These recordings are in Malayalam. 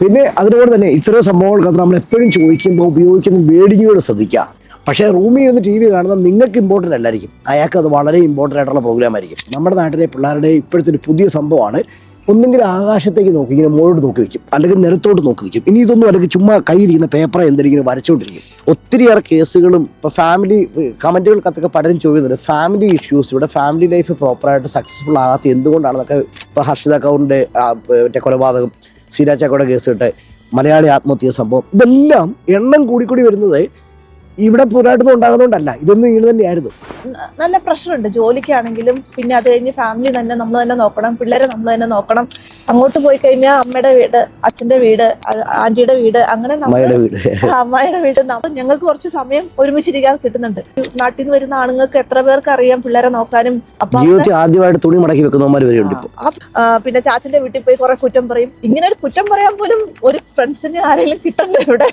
പിന്നെ അതിനോട് തന്നെ ഇത്തരം സംഭവങ്ങൾക്കകത്ത് നമ്മൾ എപ്പോഴും ചോദിക്കുമ്പോൾ ഉപയോഗിക്കുന്ന വേടിങ്ങോട് ശ്രദ്ധിക്കുക. പക്ഷേ റൂമിൽ ഇരുന്ന് ടി വി കാണുന്നത് നിങ്ങൾക്ക് ഇമ്പോർട്ടന്റ് അല്ലായിരിക്കും. അയാൾക്ക് അത് വളരെ ഇമ്പോർട്ടന്റ് ആയിട്ടുള്ള പ്രോഗ്രാം ആയിരിക്കും. നമ്മുടെ നാട്ടിലെ പിള്ളേരുടെ ഇപ്പോഴത്തെ ഒരു പുതിയ സംഭവമാണ്. ഒന്നെങ്കിൽ ആകാശത്തേക്ക് നോക്കി ഇങ്ങനെ മുകളിലോട്ട് നോക്കി നിൽക്കും. അല്ലെങ്കിൽ നിലത്തോട്ട് നോക്കി നിൽക്കും. ഇനി ഇതൊന്നും അല്ലെങ്കിൽ ചുമ്മാ കയ്യിലിരിക്കുന്ന പേപ്പർ എന്തെങ്കിലും വരച്ചുകൊണ്ടിരിക്കും. ഒത്തിരിയേറെ കേസുകളും ഇപ്പോൾ ഫാമിലി കമന്റുകൾക്കകത്തൊക്കെ പലരും ചോദിക്കുന്നുണ്ട്. ഫാമിലി ഇഷ്യൂസ് ഇവിടെ ഫാമിലി ലൈഫ് പ്രോപ്പറായിട്ട് സക്സസ്ഫുൾ ആകാത്ത എന്തുകൊണ്ടാണെന്നൊക്കെ ഇപ്പോൾ ഹർഷിത കൗറിന്റെ മറ്റേ കൊലപാതകം. സിരാച്ചാക്കോടെ കേസ് ഇട്ട് മലയാളി ആത്മഹത്യ സംഭവം. ഇതെല്ലാം എണ്ണം കൂടിക്കൂടി വരുന്നത് ഇവിടെ പോരാട്ടം ഉണ്ടാകുന്നതുകൊണ്ടല്ല. ഇതൊന്നും ഇങ്ങനെ തന്നെയായിരുന്നു. നല്ല പ്രഷറുണ്ട്. ജോലിക്കാണെങ്കിലും പിന്നെ അത് കഴിഞ്ഞ് ഫാമിലി തന്നെ നമ്മൾ തന്നെ നോക്കണം പിള്ളേരെ നമ്മൾ തന്നെ നോക്കണം. അങ്ങോട്ട് പോയി കഴിഞ്ഞാൽ അമ്മയുടെ വീട് അച്ഛന്റെ വീട് ആന്റിയുടെ വീട് അങ്ങനെ അമ്മയുടെ വീട്. അമ്മയുടെ വീട് ഞങ്ങൾക്ക് കുറച്ച് സമയം ഒരുമിച്ചിരിക്കാൻ കിട്ടുന്നുണ്ട്. നാട്ടിൽ നിന്ന് വരുന്ന ആണുങ്ങൾക്ക് എത്ര പേർക്ക് അറിയാം പിള്ളേരെ നോക്കാനും? ജീവിതത്തിൽ ആദ്യമായിട്ട് തുണി മടക്കി വെക്കുന്നവന്മാർ പിന്നെ ചാച്ചന്റെ വീട്ടിൽ പോയി കുറെ കുറ്റം പറയും. ഇങ്ങനെ ഒരു കുറ്റം പറയാൻ പോലും ഒരു ഫ്രണ്ട്സിന് ആരെങ്കിലും കിട്ടണ്ടേ ഇവിടെ?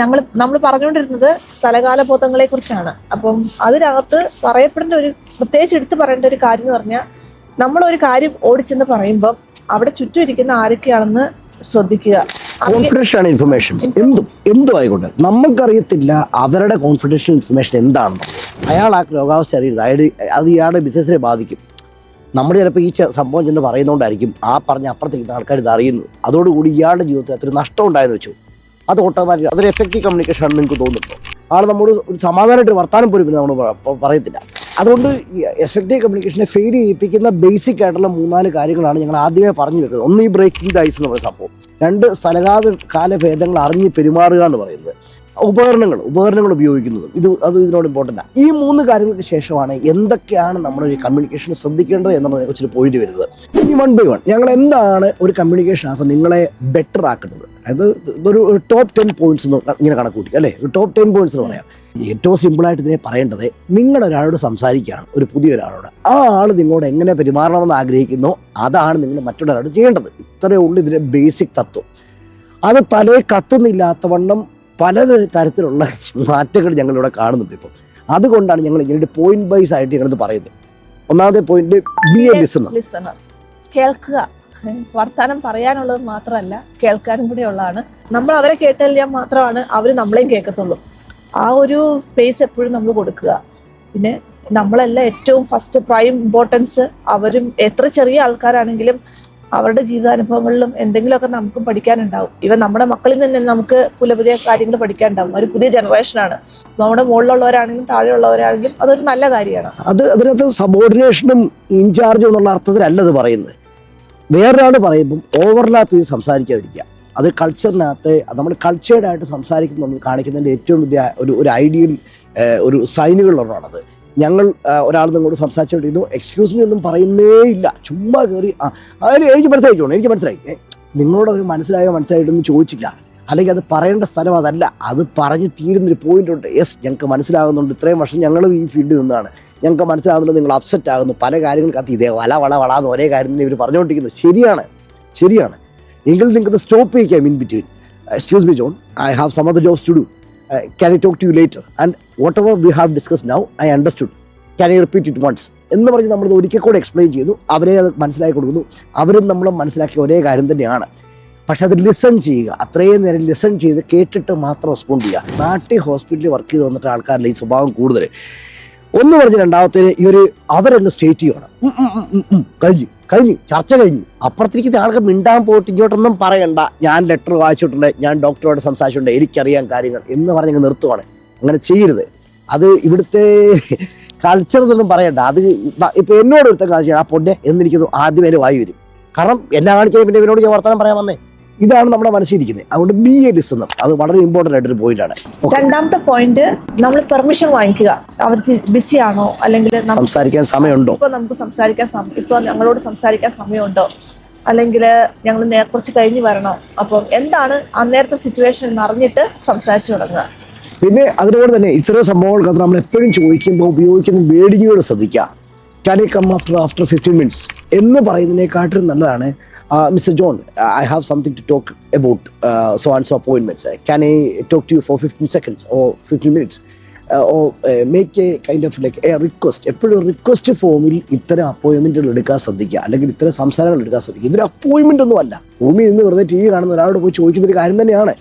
ഞങ്ങൾ നമ്മൾ പറഞ്ഞുകൊണ്ടിരുന്നത് തലകാല ബോധങ്ങളെ കുറിച്ചാണ്. അപ്പം അതിനകത്ത് പറയപ്പെടേണ്ട ഒരു പ്രത്യേകിച്ച് എടുത്തു പറയേണ്ട ഒരു കാര്യം എന്ന് പറഞ്ഞാൽ നമ്മളൊരു കാര്യം ഓടിച്ചെന്ന് പറയുമ്പം അവിടെ ചുറ്റും ഇരിക്കുന്ന ആരൊക്കെയാണെന്ന് ശ്രദ്ധിക്കുക. കോൺഫിഡൻഷ്യൽ ആണ് ഇൻഫർമേഷൻസ് എന്തും എന്തും ആയിക്കോട്ടെ. നമുക്കറിയത്തില്ല അവരുടെ കോൺഫിഡൻഷ്യൽ ഇൻഫർമേഷൻ എന്താണെന്ന്. അയാൾ ആ രോഗാവസ്ഥ അറിയരുത്. അയാൾ അത് ഇയാളുടെ ബിസിനസ്സിനെ ബാധിക്കും. നമ്മൾ ചിലപ്പോൾ ഈ സംഭവം ചെന്ന് പറയുന്നതുകൊണ്ടായിരിക്കും ആ പറഞ്ഞ അപ്പുറത്തേക്ക് ആൾക്കാർ ഇത് അറിയുന്നത്. അതോടുകൂടി ഇയാളുടെ ജീവിതത്തിൽ അത്ര നഷ്ടം ഉണ്ടായെന്ന് വെച്ചു. അത് ഓട്ടോമാറ്റിക് അതൊരു എഫക്റ്റീവ് കമ്മ്യൂണിക്കേഷൻ ആണെന്ന് നിങ്ങൾക്ക് തോന്നുന്നുണ്ടോ ആൾ നമ്മോട് ഒരു സമാധാനമായിട്ട് വർത്താനം പോലും നമ്മൾ പറയത്തില്ല. അതുകൊണ്ട് എഫക്റ്റീവ് കമ്മ്യൂണിക്കേഷനെ ഫെയിൽ ചെയ്യിപ്പിക്കുന്ന ബേസിക് ആയിട്ടുള്ള മൂന്നാൽ കാര്യങ്ങളാണ് ഞങ്ങൾ ആദ്യമേ പറഞ്ഞു വെക്കുന്നത്. ഒന്ന് ഈ ബ്രേക്കിംഗ് ഡൈസ് എന്ന് പറയുന്ന സംഭവം. രണ്ട് സ്ഥലകാല കാലഭേദങ്ങൾ അറിഞ്ഞ് പെരുമാറുക എന്ന് പറയുന്നത്. ഉപകരണങ്ങൾ ഉപകരണങ്ങൾ ഉപയോഗിക്കുന്നതും. ഇത് അത് ഇതിനോട് ഇമ്പോർട്ടന്റ് ഈ മൂന്ന് കാര്യങ്ങൾക്ക് ശേഷമാണ് എന്തൊക്കെയാണ് നമ്മളൊരു കമ്മ്യൂണിക്കേഷൻ ശ്രദ്ധിക്കേണ്ടത് എന്നുള്ളതിനെ കുറിച്ച് പോയിന്റ് വരുന്നത്. ഇനി വൺ ബൈ വൺ ഞങ്ങൾ എന്താണ് ഒരു കമ്മ്യൂണിക്കേഷൻ കമ്മ്യൂണിക്കേഷനകത്ത് നിങ്ങളെ ബെറ്റർ ആക്കുന്നത്? അതായത് ഒരു ടോപ്പ് ടെൻ പോയിന്റ്സ് എന്ന് ഇങ്ങനെ കണക്ക് കൂട്ടി അല്ലേ? ഒരു ടോപ്പ് ടെൻ പോയിന്റ്സ് എന്ന് പറയാം. ഏറ്റവും സിമ്പിളായിട്ട് ഇതിനെ പറയേണ്ടത് നിങ്ങൾ ഒരാളോട് സംസാരിക്കുകയാണ്. ഒരു പുതിയ ഒരാളോട്. ആ ആൾ നിങ്ങളോട് എങ്ങനെ പെരുമാറണമെന്ന് ആഗ്രഹിക്കുന്നു അതാണ് നിങ്ങൾ മറ്റൊരാളോട് ചെയ്യേണ്ടത്. ഇത്രയേ ഉള്ളൂ ഇതിന്റെ ബേസിക് തത്വം. അത് തലേ കത്തുന്നില്ലാത്തവണ്ണം പല തരത്തിലുള്ള മാറ്റങ്ങൾ ഞങ്ങളിവിടെ കാണുന്നുണ്ട് ഇപ്പോൾ അതുകൊണ്ടാണ് ഞങ്ങൾ ഇങ്ങനെ പോയിന്റ് വൈസ് ആയിട്ട് ഞങ്ങളിത് പറയുന്നത്. ഒന്നാമത്തെ പോയിന്റ് ബി എ ലിസണർ കേൾക്കുക. വർത്താനം പറയാനുള്ളത് മാത്രമല്ല കേൾക്കാനും കൂടെ ഉള്ളതാണ്. നമ്മൾ അവരെ കേട്ടാൽ മാത്രമാണ് അവർ നമ്മളെയും കേൾക്കത്തുള്ളൂ. ആ ഒരു സ്പേസ് എപ്പോഴും നമ്മൾ കൊടുക്കുക. പിന്നെ നമ്മളെല്ലാം ഏറ്റവും ഫസ്റ്റ് പ്രൈം ഇമ്പോർട്ടൻസ് അവരും എത്ര ചെറിയ ആൾക്കാരാണെങ്കിലും അവരുടെ ജീവിതാനുഭവങ്ങളിലും എന്തെങ്കിലുമൊക്കെ നമുക്ക് പഠിക്കാനുണ്ടാവും. ഇവ നമ്മുടെ മക്കളിൽ നിന്ന് തന്നെ നമുക്ക് പുതിയ പുതിയ കാര്യങ്ങൾ പഠിക്കാനുണ്ടാവും. ഒരു പുതിയ ജനറേഷനാണ് നമ്മുടെ മുകളിലുള്ളവരാണെങ്കിലും താഴെയുള്ളവരാണെങ്കിലും അതൊരു നല്ല കാര്യമാണ്. അത് അതിനകത്ത് സബോർഡിനേഷനും ഇൻചാർജും എന്നുള്ള അർത്ഥത്തിലല്ല അത് പറയുന്നത്. വേറൊരാൾ പറയുമ്പം ഓവർലാപ്പ് ചെയ്ത് സംസാരിക്കാതിരിക്കുക. അത് കൾച്ചറിനകത്ത് നമ്മൾ കൾച്ചേർഡായിട്ട് സംസാരിക്കുന്ന നമ്മൾ കാണിക്കുന്നതിന്റെ ഏറ്റവും വലിയ ഒരു ഒരു ഐഡിയൽ ഒരു സൈനുകളിലൊന്നാണത് ഞങ്ങൾ ഒരാൾ നിങ്ങളോട് സംസാരിച്ചുകൊണ്ടിരുന്നു. എക്സ്ക്യൂസ് മീ ഒന്നും പറയുന്നേ ഇല്ല ചുമ്മാ കയറി ആ അതിന് എനിക്ക് മനസ്സിലായി ചോണു എനിക്ക് മനസ്സിലായി. നിങ്ങളോട് അവർ മനസ്സിലായോ മനസ്സിലായിട്ടൊന്നും ചോദിച്ചില്ല. അല്ലെങ്കിൽ അത് പറയേണ്ട സ്ഥലം അതല്ല. അത് പറഞ്ഞ് തീരുന്നൊരു പോയിന്റ് ഉണ്ട്. യെസ് ഞങ്ങൾക്ക് മനസ്സിലാകുന്നുണ്ട്. ഇത്രയും വർഷം ഞങ്ങളും ഈ ഫീൽഡിൽ നിന്നാണ്. ഞങ്ങൾക്ക് മനസ്സിലാകുന്നുണ്ട് നിങ്ങൾ അപ്സെറ്റ് ആകുന്നു. പല കാര്യങ്ങൾക്കകത്ത് ഇതേ വല വള വളാന്ന് ഒരേ കാര്യം തന്നെ ഇവർ പറഞ്ഞുകൊണ്ടിരിക്കുന്നു. ശരിയാണ് ശരിയാണ്. എങ്കിൽ നിങ്ങൾക്ക് stop ചെയ്യിക്കാം in between excuse me John I have some other jobs to do can I talk to you later and whatever we have discuss now I understood can I repeat it once എന്ന് പറഞ്ഞ് നമ്മൾ ഒരിക്കൽ കൂടെ എക്സ്പ്ലെയിൻ ചെയ്തു അവരെ അത് മനസ്സിലാക്കി കൊടുക്കുന്നു അവരും നമ്മളും മനസ്സിലാക്കിയ ഒരേ കാര്യം തന്നെയാണ് പക്ഷെ അത് ലിസൺ ചെയ്യുക അത്രയും നേരം ലിസൺ ചെയ്ത് കേട്ടിട്ട് മാത്രം റെസ്പോണ്ട് ചെയ്യുക നാട്ടിൽ ഹോസ്പിറ്റലിൽ വർക്ക് ചെയ്ത് വന്നിട്ട് ആൾക്കാരുടെ ഈ സ്വഭാവം കൂടുതൽ ഒന്ന് പറഞ്ഞ് രണ്ടാമത്തേന് ഇവർ അവരെല്ലാം സ്റ്റേറ്റ് ചെയ്യണം കഴിഞ്ഞു കഴിഞ്ഞു. ചർച്ച കഴിഞ്ഞു. അപ്പുറത്തിരിക്കുന്ന ആൾക്ക് മിണ്ടാൻ പോയിട്ട് ഇങ്ങോട്ടൊന്നും പറയണ്ട. ഞാൻ ലെറ്റർ വായിച്ചിട്ടുണ്ട്. ഞാൻ ഡോക്ടറോട് സംസാരിച്ചിട്ടുണ്ട്. എനിക്കറിയാം കാര്യങ്ങൾ എന്ന് പറഞ്ഞ് നിർത്തുവാണ്. അങ്ങനെ ചെയ്യരുത്. അത് ഇവിടുത്തെ കൾച്ചർ എന്നൊന്നും പറയണ്ട. അത് ഇപ്പൊ എന്നോട് ഒരുത്തം കാണിച്ചാൽ ആ പൊന്നെ ആദ്യം അതിന് വായി വരും. കാരണം എന്നെ കാണിച്ചാൽ പിന്നെ ഇവനോട് ഞാൻ വർത്തമാനം പറയാൻ വന്നേ. ഇതാണ് നമ്മുടെ മനസ്സിലിരിക്കുന്നത്. അതുകൊണ്ട് ബി എ ലിസണർ അത് വളരെ ഇമ്പോർട്ടന്റ് ആയിട്ടൊരു പോയിന്റാണ് രണ്ടാമത്തെ പോയിന്റ് നമ്മൾ പെർമിഷൻ വാങ്ങിക്കുക. അവർ ബിസി ആണോ? അല്ലെങ്കിൽ സംസാരിക്കാൻ സമയമുണ്ടോ? ഇപ്പൊ നമുക്ക് സംസാരിക്കാൻ സമയം ഇപ്പൊ ഞങ്ങളോട് സംസാരിക്കാൻ സമയമുണ്ടോ? അല്ലെങ്കിൽ ഞങ്ങൾ നേ- കുറച്ച് കഴിഞ്ഞ് വരണോ. അപ്പം എന്താണ് അന്നേരത്തെ സിറ്റുവേഷൻ അറിഞ്ഞിട്ട് സംസാരിച്ചു തുടങ്ങുക. പിന്നെ അതിനോട് തന്നെ ഇത്തരം സംഭവങ്ങൾക്കകത്ത് നമ്മൾ എപ്പോഴും ചോദിക്കുമ്പോൾ ഉപയോഗിക്കുന്ന വേഡിങ്ങോട് ശ്രദ്ധിക്കുക. Can I come after after fifteen minutes എന്ന് പറയുന്നതിനെക്കാട്ടിലും നല്ലതാണ് mister John I have something to talk about so and so appointments can I talk to you for fifteen seconds oh fifteen minutes oh make a kind of like a request എപ്പോഴും റിക്വസ്റ്റ് ഫോമിൽ ഇത്തരം അപ്പോയിൻമെന്റുകൾ എടുക്കാൻ ശ്രദ്ധിക്കുക. അല്ലെങ്കിൽ ഇത്തരം സംസാരങ്ങൾ എടുക്കാൻ ശ്രദ്ധിക്കുക. ഇതൊരു അപ്പോയിൻമെന്റ് ഒന്നും അല്ല. റൂമിൽ നിന്ന് വെറുതെ ടി വി കാണുന്ന ഒരാളോട് പോയി ചോദിക്കുന്ന ഒരു കാര്യം തന്നെയാണ്.